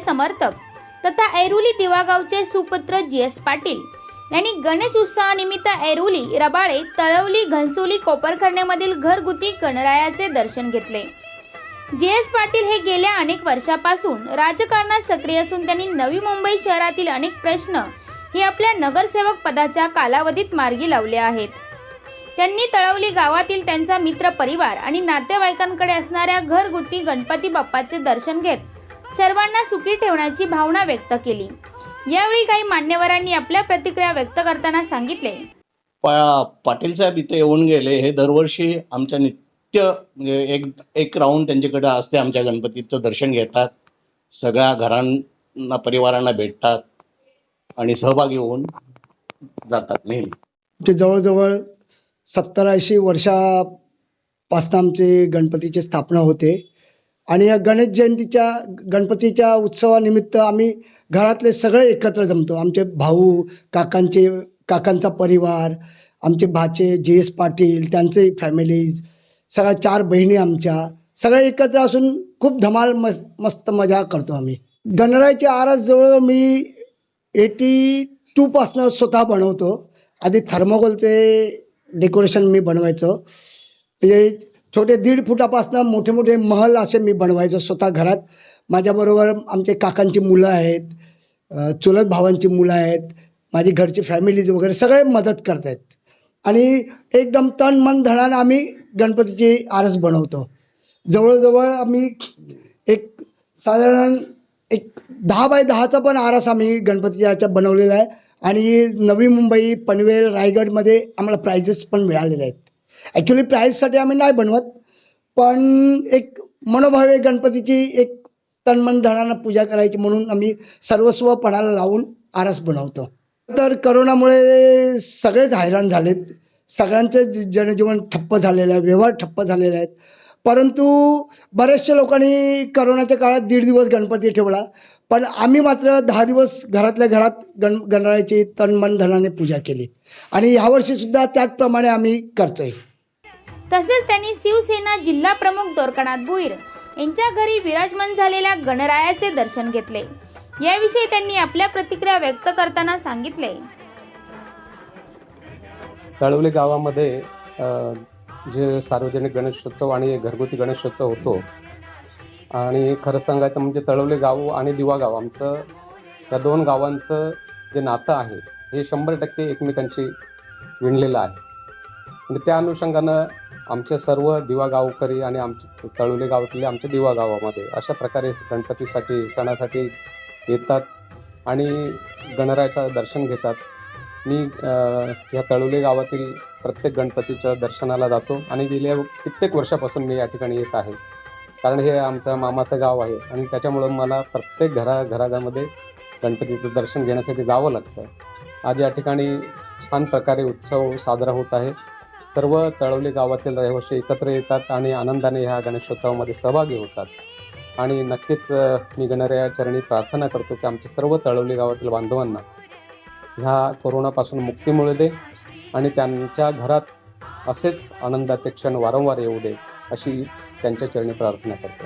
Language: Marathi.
समर्थक तथा ऐरोली दिवागावचे सुपुत्र जी एस पाटील यांनी गणेश उत्सवानिमित्त ऐरोली रबाळे तळवली घनसोली कोपरखरणेमधील घरगुती गणरायाचे दर्शन घेतले. जे एस पाटील हे गेल्या अनेक वर्षापासून राजकारणात सक्रिय असून त्यांनी नवी मुंबई शहरातील अनेक प्रश्न हे आपल्या नगरसेवक पदाच्या कालावधीत मार्गी लावले आहेत. त्यांनी तळवली गावातील त्यांचा मित्र परिवार आणि नातेवाईकांकडे असणाऱ्या घरगुती गणपती बाप्पाचे दर्शन घेत सर्वांना सुखी ठेवण्याची भावना व्यक्त केली. यावेळी काही मान्यवरांनी आपल्या प्रतिक्रिया व्यक्त करताना सांगितले. पा पाटील साहेब इथे येऊन गेले. हे दरवर्षी आमच्या नित्य म्हणजे एक एक राऊंड त्यांच्याकडे असते. आमच्या गणपतीचं दर्शन घेतात. सगळ्या घरांना परिवारांना भेटतात. आणि सहभागी होऊन जातात नेहमी. ते जवळजवळ सत्तर ऐंशी वर्षापासून आमचे गणपतीची स्थापना होते. आणि या गणेश जयंतीच्या गणपतीच्या उत्सवानिमित्त आम्ही घरातले सगळे एकत्र जमतो. आमचे भाऊ काकांचे काकांचा परिवार आमचे भाचे जे एस पाटील त्यांचे फॅमिलीज सगळ्या चार बहिणी आमच्या सगळे एकत्र असून खूप धमाल मस्त मस्त मजा करतो आम्ही. गणरायाची आरस जवळ मी एटी टूपासनं स्वतः बनवतो. आधी थर्मोकोलचे डेकोरेशन मी बनवायचो. म्हणजे छोटे दीड फुटापासनं मोठे मोठे महल असे मी बनवायचो स्वतः घरात. माझ्याबरोबर आमचे काकांची मुलं आहेत चुलत भावांची मुलं आहेत माझी घरची फॅमिलीज वगैरे सगळे मदत करत आहेत आणि एकदम तन मन धनानं आम्ही गणपतीची आरस बनवतो. जवळजवळ आम्ही एक साधारण एक दहा बाय दहाचा पण आरस आम्ही गणपतीच्या ह्याच्या बनवलेला आहे. आणि नवी मुंबई पनवेल रायगडमध्ये आम्हाला प्राइजेस पण मिळालेले आहेत. ॲक्च्युली प्राईजसाठी आम्ही नाही बनवत पण एक मनोभाव गणपतीची एक तन्मन धनानं पूजा करायची म्हणून आम्ही सर्वस्व पणाला लावून आरस बनवतो. तर करोनामुळे सगळेच हैराण झालेत. सगळ्यांचं जनजीवन ठप्प झालेलं आहे व्यवहार ठप्प झालेले आहेत. परंतु बऱ्याचशा लोकांनी करोनाच्या काळात दीड दिवस गणपती ठेवला पण आम्ही मात्र दहा दिवस घरातल्या घरात गण गणरायाची तन मन धनाने पूजा केली. आणि ह्यावर्षीसुद्धा त्याचप्रमाणे आम्ही करतोय. तसेच त्यांनी शिवसेना जिल्हा प्रमुख दोरकनाथ भुईर यांच्या घरी विराजमान झालेल्या गणरायाचे दर्शन घेतले. याविषयी त्यांनी आपल्या प्रतिक्रिया व्यक्त करताना सांगितले. तळवली गावामध्ये जे सार्वजनिक गणेशोत्सव आणि घरगुती गणेशोत्सव होतो आणि खरं सांगायचं म्हणजे तळवली गाव आणि दिवा गाव आमचं या दोन गावांचं जे नातं आहे हे शंभर टक्के एकमेकांशी विणलेलं आहे. आणि त्या अनुषंगानं आमचे सर्व दिवा गावकरी आणि आमचे तळुले गावातले आमच्या दिवा गावामध्ये अशा प्रकारे गणपतीसाठी सणासाठी येतात आणि गणरायाचं दर्शन घेतात. मी या तळोली गावातील प्रत्येक गणपतीच्या दर्शनाला जातो आणि गेल्या कित्येक वर्षापासून मी या ठिकाणी येत आहे. कारण हे आमचं मामाचं गाव आहे आणि त्याच्यामुळं मला प्रत्येक घरा घराघरामध्ये गणपतीचं दर्शन घेण्यासाठी जावं लागतं. आज या ठिकाणी छान प्रकारे उत्सव साजरा होत आहे. सर्व तळवली गावातील रहिवासी एकत्र येतात आणि आनंदाने ह्या गणेशोत्सवामध्ये सहभागी होतात. आणि नक्कीच मी गणराया चरणी प्रार्थना करतो की आमच्या सर्व तळवली गावातील बांधवांना ह्या कोरोनापासून मुक्ती मिळू दे आणि त्यांच्या घरात असेच आनंदाचे क्षण वारंवार येऊ दे अशी त्यांच्या चरणी प्रार्थना करतो.